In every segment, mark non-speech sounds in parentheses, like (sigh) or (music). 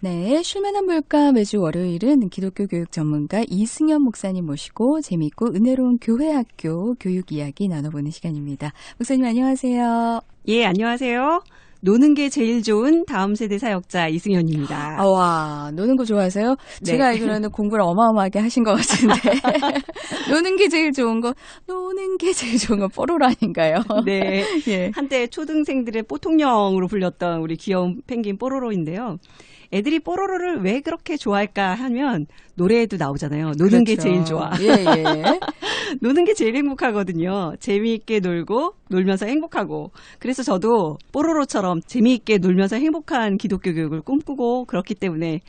네, 쉴만한 물가 매주 월요일은 기독교 교육 전문가 이승현 목사님 모시고 재미있고 은혜로운 교회 학교 교육 이야기 나눠보는 시간입니다. 목사님 안녕하세요. 예, 안녕하세요. 노는 게 제일 좋은 다음 세대 사역자 이승현입니다. 아, 와, 노는 거 좋아하세요? 네. 제가 알기로는 공부를 어마어마하게 하신 것 같은데. (laughs) 노는 게 제일 좋은 거, 노는 게 제일 좋은 건 뽀로로 아닌가요? (laughs) 네. (laughs) 예. 한때 초등생들의 뽀통령으로 불렸던 우리 귀여운 펭귄 뽀로로인데요. 애들이 뽀로로를 왜 그렇게 좋아할까 하면 노래에도 나오잖아요. 노는 게 그렇죠. 제일 좋아. 예, 예. (laughs) 노는 게 제일 행복하거든요. 재미있게 놀고 놀면서 행복하고. 그래서 저도 뽀로로처럼 재미있게 놀면서 행복한 기독교 교육을 꿈꾸고 그렇기 때문에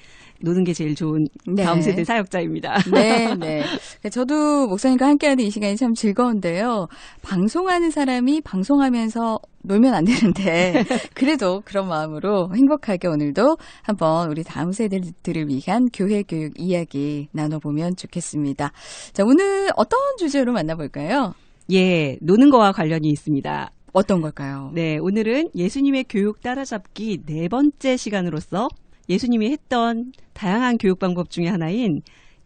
노는 게 제일 좋은 네. 다음 세대 사역자입니다. (laughs) 네, 네. 저도 목사님과 함께하는 이 시간이 참 즐거운데요. 방송하는 사람이 방송하면서 놀면 안 되는데, (laughs) 그래도 그런 마음으로 행복하게 오늘도 한번 우리 다음 세대들을 위한 교회 교육 이야기 나눠보면 좋겠습니다. 자, 오늘 어떤 주제로 만나볼까요? 예, 노는 거와 관련이 있습니다. 어떤 걸까요? 네, 오늘은 예수님의 교육 따라잡기 네 번째 시간으로서 예수님이 했던 다양한 교육 방법 중에 하나인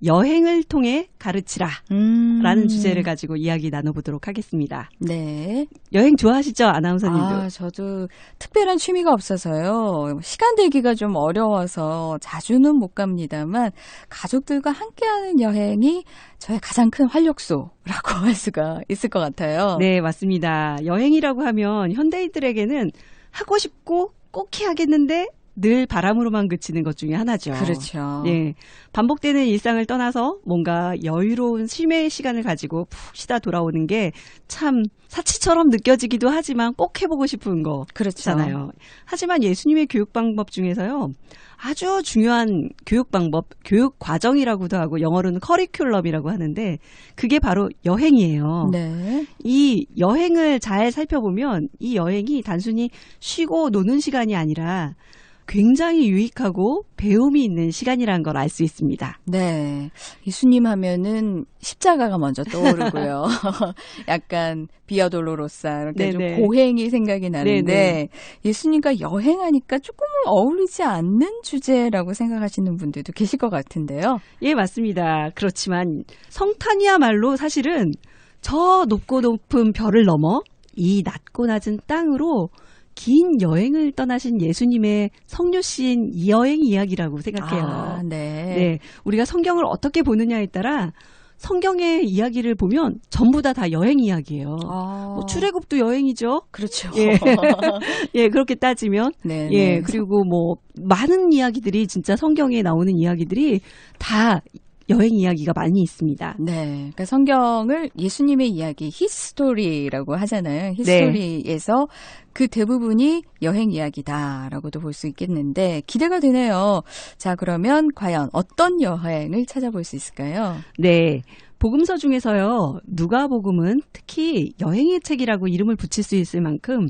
여행을 통해 가르치라. 음. 라는 주제를 가지고 이야기 나눠보도록 하겠습니다. 네. 여행 좋아하시죠? 아나운서님도. 아, 저도 특별한 취미가 없어서요. 시간 되기가 좀 어려워서 자주는 못 갑니다만 가족들과 함께하는 여행이 저의 가장 큰 활력소라고 (laughs) 할 수가 있을 것 같아요. 네, 맞습니다. 여행이라고 하면 현대인들에게는 하고 싶고 꼭 해야겠는데 늘 바람으로만 그치는 것 중에 하나죠. 그렇죠. 예. 반복되는 일상을 떠나서 뭔가 여유로운 쉼의 시간을 가지고 푹 쉬다 돌아오는 게 참 사치처럼 느껴지기도 하지만 꼭 해보고 싶은 그렇죠. 거잖아요. 하지만 예수님의 교육 방법 중에서요. 아주 중요한 교육 방법, 교육 과정이라고도 하고 영어로는 커리큘럼이라고 하는데 그게 바로 여행이에요. 네. 이 여행을 잘 살펴보면 이 여행이 단순히 쉬고 노는 시간이 아니라 굉장히 유익하고 배움이 있는 시간이라는 걸 알 수 있습니다. 네. 예수님 하면은 십자가가 먼저 떠오르고요. (laughs) 약간 비아돌로로사 이렇게 좀 네네. 고행이 생각이 나는데 네네. 예수님과 여행하니까 조금 어울리지 않는 주제라고 생각하시는 분들도 계실 것 같은데요. 예, 맞습니다. 그렇지만 성탄이야말로 사실은 저 높고 높은 별을 넘어 이 낮고 낮은 땅으로 긴 여행을 떠나신 예수님의 성료신 이 여행 이야기라고 생각해요. 아, 네. 네. 우리가 성경을 어떻게 보느냐에 따라 성경의 이야기를 보면 전부 다 다 여행 이야기예요. 아, 뭐 출애굽도 여행이죠. 그렇죠. 예. (laughs) (laughs) 예, 그렇게 따지면 네, 예, 네. 그리고 뭐 많은 이야기들이 진짜 성경에 나오는 이야기들이 다 여행 이야기가 많이 있습니다. 네. 그러니까 성경을 예수님의 이야기, 히스토리라고 하잖아요. 히스토리에서 그 대부분이 여행 이야기다라고도 볼 수 있겠는데 기대가 되네요. 자, 그러면 과연 어떤 여행을 찾아볼 수 있을까요? 네. 복음서 중에서요. 누가복음은 특히 여행의 책이라고 이름을 붙일 수 있을 만큼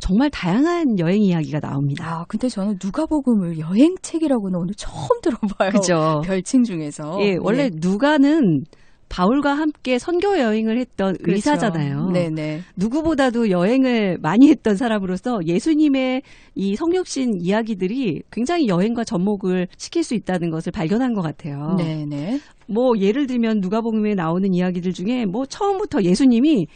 정말 다양한 여행 이야기가 나옵니다. 아, 근데 저는 누가복음을 여행책이라고는 오늘 처음 들어봐요. 그죠? 별칭 중에서. 예, 원래 누가는 바울과 함께 선교 여행을 했던 그렇죠. 의사잖아요. 네네. 누구보다도 여행을 많이 했던 사람으로서 예수님의 이 성육신 이야기들이 굉장히 여행과 접목을 시킬 수 있다는 것을 발견한 것 같아요. 네네. 뭐 예를 들면 누가복음에 나오는 이야기들 중에 뭐 처음부터 예수님이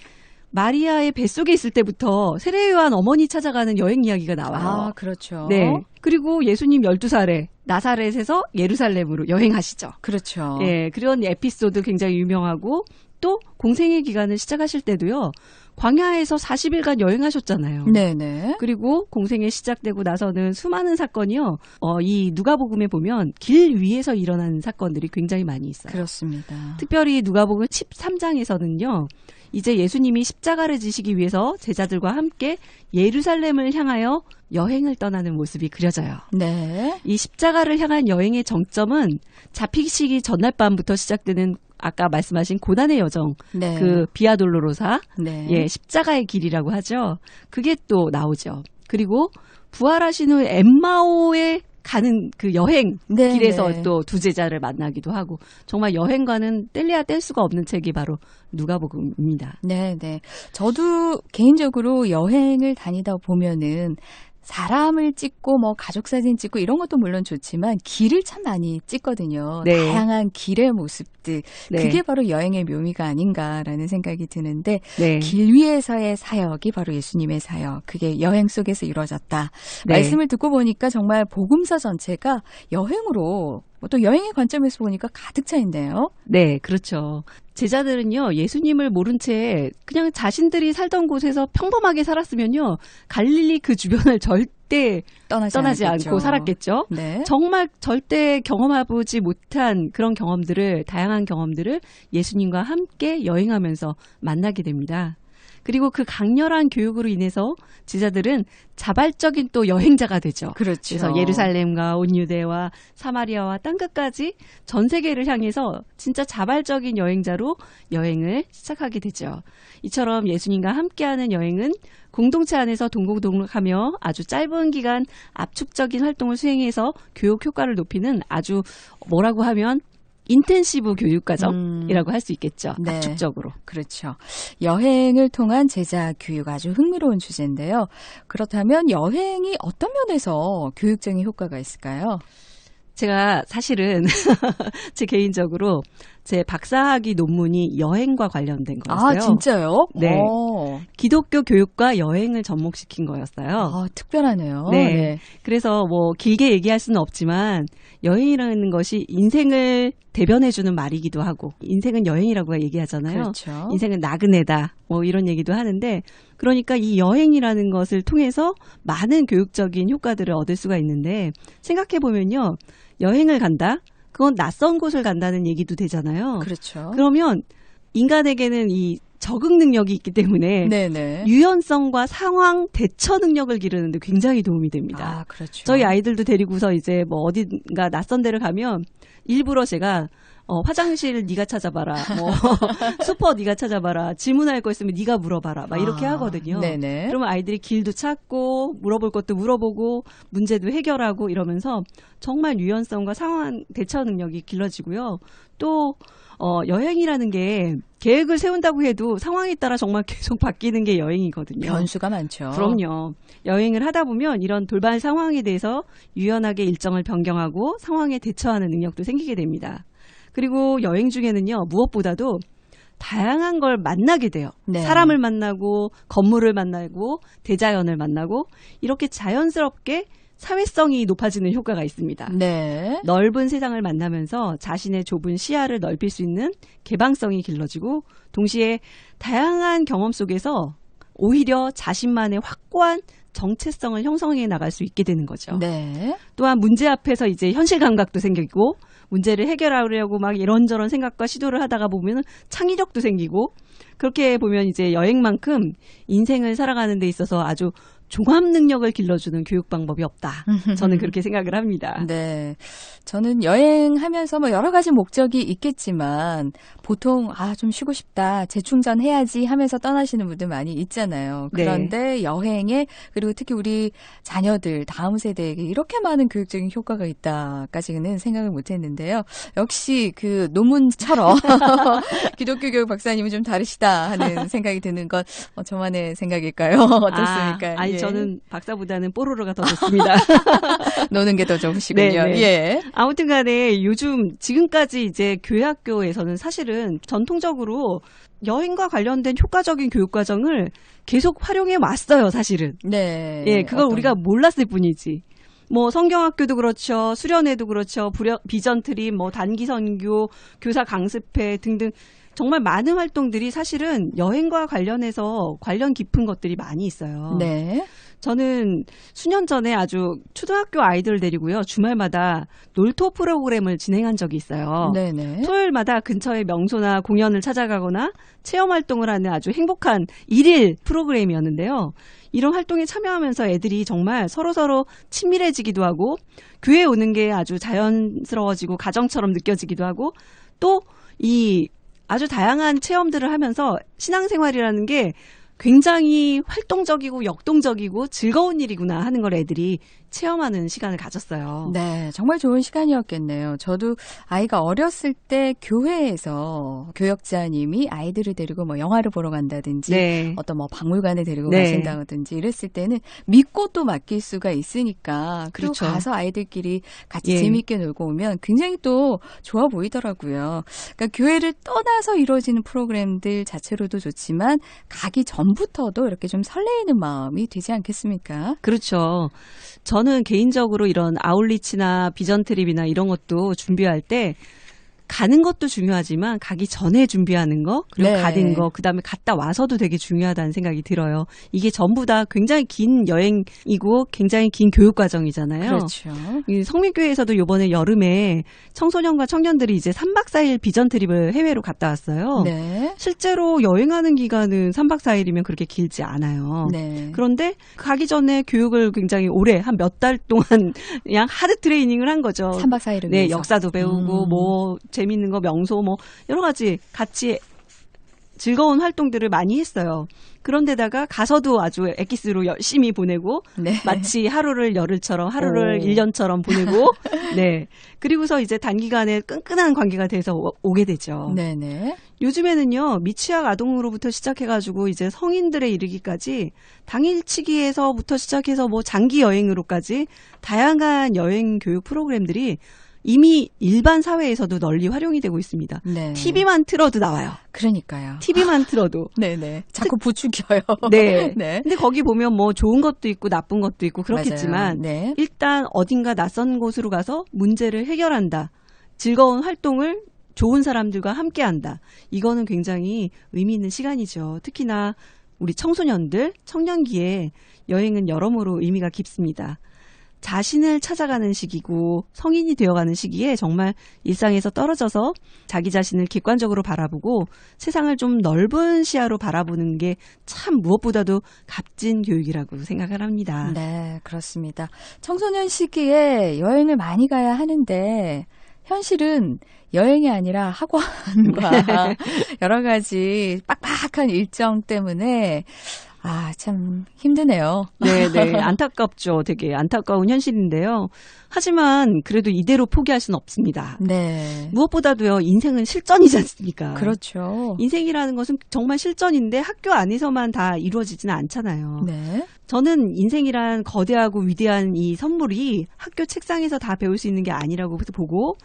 마리아의 뱃속에 있을 때부터 세례요한 어머니 찾아가는 여행 이야기가 나와요. 아, 그렇죠. 네. 그리고 예수님 12살에 나사렛에서 예루살렘으로 여행하시죠. 그렇죠. 예, 그런 에피소드 굉장히 유명하고 또 공생의 기간을 시작하실 때도요. 광야에서 40일간 여행하셨잖아요. 네네. 그리고 공생에 시작되고 나서는 수많은 사건이요. 어, 이 누가복음에 보면 길 위에서 일어나는 사건들이 굉장히 많이 있어요. 그렇습니다. 특별히 누가복음 13장에서는요. 이제 예수님이 십자가를 지시기 위해서 제자들과 함께 예루살렘을 향하여 여행을 떠나는 모습이 그려져요. 네. 이 십자가를 향한 여행의 정점은 잡히시기 전날 밤부터 시작되는 아까 말씀하신 고난의 여정, 네. 그 비아돌로로사, 네. 예, 십자가의 길이라고 하죠. 그게 또 나오죠. 그리고 부활하신 후 엠마오에 가는 그 여행 네, 길에서 네. 또 두 제자를 만나기도 하고 정말 여행과는 뗄래야 뗄 수가 없는 책이 바로 누가복음입니다. 네, 네. 저도 개인적으로 여행을 다니다 보면은 사람을 찍고 뭐 가족 사진 찍고 이런 것도 물론 좋지만 길을 참 많이 찍거든요. 네. 다양한 길의 모습들. 네. 그게 바로 여행의 묘미가 아닌가라는 생각이 드는데 네. 길 위에서의 사역이 바로 예수님의 사역. 그게 여행 속에서 이루어졌다. 네. 말씀을 듣고 보니까 정말 복음서 전체가 여행으로 뭐 또 여행의 관점에서 보니까 가득 차 있네요. 네, 그렇죠. 제자들은요, 예수님을 모른 채 그냥 자신들이 살던 곳에서 평범하게 살았으면요, 갈릴리 그 주변을 (laughs) 절대 떠나지, 떠나지. 않고 살았겠죠. 네. 정말 절대 경험해보지 못한 그런 경험들을, 다양한 경험들을 예수님과 함께 여행하면서 만나게 됩니다. 그리고 그 강렬한 교육으로 인해서 제자들은 자발적인 또 여행자가 되죠. 그렇죠. 그래서 예루살렘과 온 유대와 사마리아와 땅끝까지 전 세계를 향해서 진짜 자발적인 여행자로 여행을 시작하게 되죠. 이처럼 예수님과 함께하는 여행은 공동체 안에서 동고동락하며 아주 짧은 기간 압축적인 활동을 수행해서 교육 효과를 높이는 아주 뭐라고 하면 인텐시브 교육 과정이라고 할수 있겠죠. 네. 압축적으로. 그렇죠. 여행을 통한 제자 교육 아주 흥미로운 주제인데요. 그렇다면 여행이 어떤 면에서 교육적인 효과가 있을까요? 제가 사실은 (laughs) 제 개인적으로 제 박사학위 논문이 여행과 관련된 거였어요. 아, 진짜요? 네. 오. 기독교 교육과 여행을 접목시킨 거였어요. 아, 특별하네요. 네. 그래서 뭐 길게 얘기할 수는 없지만 여행이라는 것이 인생을 대변해주는 말이기도 하고 인생은 여행이라고 얘기하잖아요. 그렇죠. 인생은 나그네다. 뭐 이런 얘기도 하는데 그러니까 이 여행이라는 것을 통해서 많은 교육적인 효과들을 얻을 수가 있는데 생각해 보면요. 여행을 간다? 그건 낯선 곳을 간다는 얘기도 되잖아요. 그렇죠. 그러면 인간에게는 이 적응 능력이 있기 때문에 네네. 유연성과 상황 대처 능력을 기르는데 굉장히 도움이 됩니다. 아, 그렇죠. 저희 아이들도 데리고서 이제 뭐 어딘가 낯선 데를 가면 일부러 제가 어, 화장실 네가 찾아봐라, 뭐 (laughs) 슈퍼 네가 찾아봐라, 질문할 거 있으면 네가 물어봐라, 막 이렇게 아, 하거든요. 네네. 그러면 아이들이 길도 찾고 물어볼 것도 물어보고 문제도 해결하고 이러면서 정말 유연성과 상황 대처 능력이 길러지고요. 또 어, 여행이라는 게 계획을 세운다고 해도 상황에 따라 정말 (laughs) 계속 바뀌는 게 여행이거든요. 변수가 많죠. 그럼요. 여행을 하다 보면 이런 돌발 상황에 대해서 유연하게 일정을 변경하고 상황에 대처하는 능력도 생기게 됩니다. 그리고 여행 중에는요, 무엇보다도 다양한 걸 만나게 돼요. 네. 사람을 만나고, 건물을 만나고, 대자연을 만나고, 이렇게 자연스럽게 사회성이 높아지는 효과가 있습니다. 네. 넓은 세상을 만나면서 자신의 좁은 시야를 넓힐 수 있는 개방성이 길러지고 동시에 다양한 경험 속에서 오히려 자신만의 확고한 정체성을 형성해 나갈 수 있게 되는 거죠. 네. 또한 문제 앞에서 이제 현실 감각도 생기고 문제를 해결하려고 막 이런저런 생각과 시도를 하다가 보면 창의력도 생기고 그렇게 보면 이제 여행만큼 인생을 살아가는 데 있어서 아주 종합 능력을 길러주는 교육 방법이 없다. 저는 그렇게 생각을 합니다. 네. 저는 여행하면서 뭐 여러 가지 목적이 있겠지만 보통 아, 좀 쉬고 싶다. 재충전 해야지 하면서 떠나시는 분들 많이 있잖아요. 네. 그런데 여행에 그리고 특히 우리 자녀들 다음 세대에게 이렇게 많은 교육적인 효과가 있다까지는 생각을 못 했는데요. 역시 그 논문처럼 (laughs) 기독교 교육 박사님은 좀 다르시다 하는 생각이 드는 건 어, 저만의 생각일까요? (laughs) 어떻습니까? 아, 예. 저는 박사보다는 뽀로로가 더 좋습니다. (laughs) 노는 게 더 좋으시군요. 네, 네. 예. 아무튼간에 요즘 지금까지 이제 교회 학교에서는 사실은 전통적으로 여행과 관련된 효과적인 교육 과정을 계속 활용해 왔어요, 사실은. 네. 예, 그걸 어떤- 우리가 몰랐을 뿐이지. 뭐 성경학교도 그렇죠, 수련회도 그렇죠, 부려- 비전 트립, 뭐 단기 선교, 교사 강습회 등등 정말 많은 활동들이 사실은 여행과 관련해서 관련 깊은 것들이 많이 있어요. 네. 저는 수년 전에 아주 초등학교 아이들을 데리고요. 주말마다 놀토 프로그램을 진행한 적이 있어요. 네네. 토요일마다 근처의 명소나 공연을 찾아가거나 체험 활동을 하는 아주 행복한 일일 프로그램이었는데요. 이런 활동에 참여하면서 애들이 정말 서로서로 친밀해지기도 하고 교회에 오는 게 아주 자연스러워지고 가정처럼 느껴지기도 하고 또이 아주 다양한 체험들을 하면서 신앙생활이라는 게 굉장히 활동적이고 역동적이고 즐거운 일이구나 하는 걸 애들이 체험하는 시간을 가졌어요. 네, 정말 좋은 시간이었겠네요. 저도 아이가 어렸을 때 교회에서 교역자님이 아이들을 데리고 뭐 영화를 보러 간다든지 네. 어떤 뭐 박물관에 데리고 네. 가신다든지 이랬을 때는 믿고 또 맡길 수가 있으니까 그리고 그렇죠. 가서 아이들끼리 같이 예. 재밌게 놀고 오면 굉장히 또 좋아 보이더라고요. 그러니까 교회를 떠나서 이루어지는 프로그램들 자체로도 좋지만 가기 전부터도 이렇게 좀 설레이는 마음이 되지 않겠습니까? 그렇죠. 저는 개인적으로 이런 아울리치나 비전 트립이나 이런 것도 준비할 때 가는 것도 중요하지만 가기 전에 준비하는 거 그리고 네. 가는 거 그다음에 갔다 와서도 되게 중요하다는 생각이 들어요. 이게 전부 다 굉장히 긴 여행이고 굉장히 긴 교육 과정이잖아요. 그렇죠. 이 성민교회에서도 이번에 여름에 청소년과 청년들이 이제 3박 4일 비전 트립을 해외로 갔다 왔어요. 네. 실제로 여행하는 기간은 3박 4일이면 그렇게 길지 않아요. 네. 그런데 가기 전에 교육을 굉장히 오래 한 몇 달 동안 (laughs) 그냥 하드 트레이닝을 한 거죠. 3박 4일을 네, 위해서. 역사도 배우고 음. 뭐 재밌는 거 명소 뭐 여러 가지 같이 즐거운 활동들을 많이 했어요. 그런데다가 가서도 아주 엑기스로 열심히 보내고 네. 마치 하루를 열흘처럼 하루를 오. 일 1년처럼 보내고 (laughs) 네. 그리고서 이제 단기간에 끈끈한 관계가 돼서 오- 오게 되죠. 네네. 요즘에는요 미취학 아동으로부터 시작해 가지고 이제 성인들에 이르기까지 당일치기에서부터 시작해서 뭐 장기 여행으로까지 다양한 여행 교육 프로그램들이 이미 일반 사회에서도 널리 활용이 되고 있습니다. 네. TV만 틀어도 나와요. 그러니까요. TV만 (laughs) 틀어도. 네네. 자꾸 부추겨요. (laughs) 네. (laughs) 네. 근데 거기 보면 뭐 좋은 것도 있고 나쁜 것도 있고 그렇겠지만. 네. 일단 어딘가 낯선 곳으로 가서 문제를 해결한다. 즐거운 활동을 좋은 사람들과 함께 한다. 이거는 굉장히 의미 있는 시간이죠. 특히나 우리 청소년들, 청년기에 여행은 여러모로 의미가 깊습니다. 자신을 찾아가는 시기고 성인이 되어가는 시기에 정말 일상에서 떨어져서 자기 자신을 객관적으로 바라보고 세상을 좀 넓은 시야로 바라보는 게 참 무엇보다도 값진 교육이라고 생각을 합니다. 네, 그렇습니다. 청소년 시기에 여행을 많이 가야 하는데 현실은 여행이 아니라 학원과 (laughs) 여러 가지 빡빡한 일정 때문에 아, 참 힘드네요. 네, 네. (laughs) 안타깝죠. 되게 안타까운 현실인데요. 하지만 그래도 이대로 포기할 수는 없습니다. 네. 무엇보다도요, 인생은 실전이지 않습니까? 그렇죠. 인생이라는 것은 정말 실전인데 학교 안에서만 다 이루어지지는 않잖아요. 네. 저는 인생이란 거대하고 위대한 이 선물이 학교 책상에서 다 배울 수 있는 게 아니라고 보고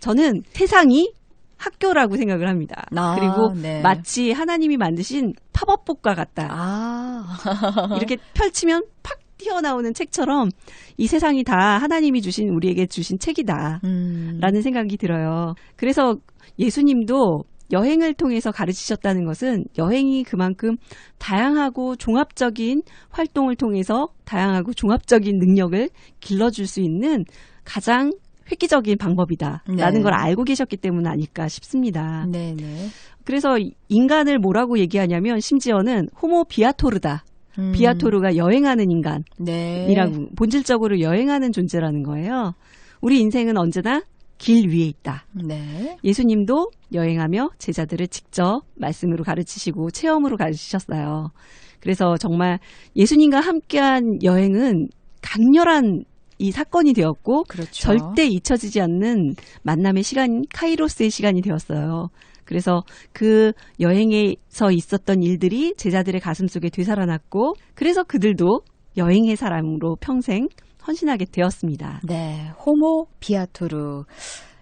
저는 세상이 학교라고 생각을 합니다. 아, 그리고 네. 마치 하나님이 만드신 팝업북과 같다. 아. (laughs) 이렇게 펼치면 팍 튀어나오는 책처럼 이 세상이 다 하나님이 주신 우리에게 주신 책이다. 음. 라는 생각이 들어요. 그래서 예수님도 여행을 통해서 가르치셨다는 것은 여행이 그만큼 다양하고 종합적인 활동을 통해서 다양하고 종합적인 능력을 길러줄 수 있는 가장 획기적인 방법이다라는 네. 걸 알고 계셨기 때문 아닐까 싶습니다. 네 네. 그래서 인간을 뭐라고 얘기하냐면 심지어는 호모 비아토르다. 음. 비아토르가 여행하는 인간이라고 네. 본질적으로 여행하는 존재라는 거예요. 우리 인생은 언제나 길 위에 있다. 네. 예수님도 여행하며 제자들을 직접 말씀으로 가르치시고 체험으로 가르치셨어요. 그래서 정말 예수님과 함께한 여행은 강렬한 이 사건이 되었고 그렇죠. 절대 잊혀지지 않는 만남의 시간, 카이로스의 시간이 되었어요. 그래서 그 여행에서 있었던 일들이 제자들의 가슴 속에 되살아났고, 그래서 그들도 여행의 사람으로 평생 헌신하게 되었습니다. 네, 호모 비아토르.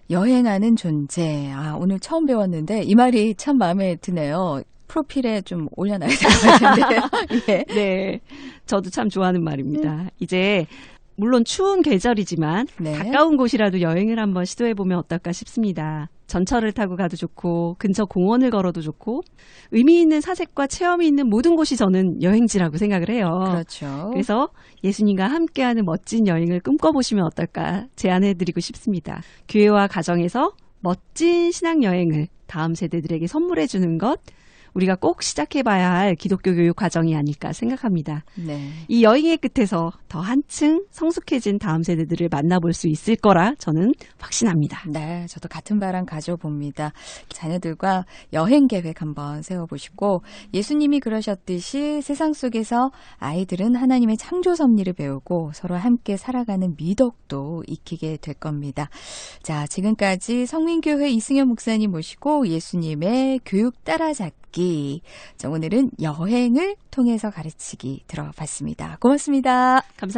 여행하는 존재. 아, 오늘 처음 배웠는데 이 말이 참 마음에 드네요. 프로필에 좀 올려놔야 될 것 같은데요. (laughs) 예. 네. 저도 참 좋아하는 말입니다. 이제, 물론 추운 계절이지만, 네. 가까운 곳이라도 여행을 한번 시도해 보면 어떨까 싶습니다. 전철을 타고 가도 좋고, 근처 공원을 걸어도 좋고, 의미 있는 사색과 체험이 있는 모든 곳이 저는 여행지라고 생각을 해요. 그렇죠. 그래서 예수님과 함께하는 멋진 여행을 꿈꿔보시면 어떨까 제안해드리고 싶습니다. 교회와 가정에서 멋진 신앙 여행을 다음 세대들에게 선물해주는 것, 우리가 꼭 시작해봐야 할 기독교 교육 과정이 아닐까 생각합니다. 네. 이 여행의 끝에서 더 한층 성숙해진 다음 세대들을 만나볼 수 있을 거라 저는 확신합니다. 네, 저도 같은 바람 가져봅니다. 자녀들과 여행 계획 한번 세워보시고 예수님이 그러셨듯이 세상 속에서 아이들은 하나님의 창조 섭리를 배우고 서로 함께 살아가는 미덕도 익히게 될 겁니다. 자, 지금까지 성민교회 이승현 목사님 모시고 예수님의 교육 따라잡 기. 자, 오늘은 여행을 통해서 가르치기 들어봤습니다. 고맙습니다. 감사합니다.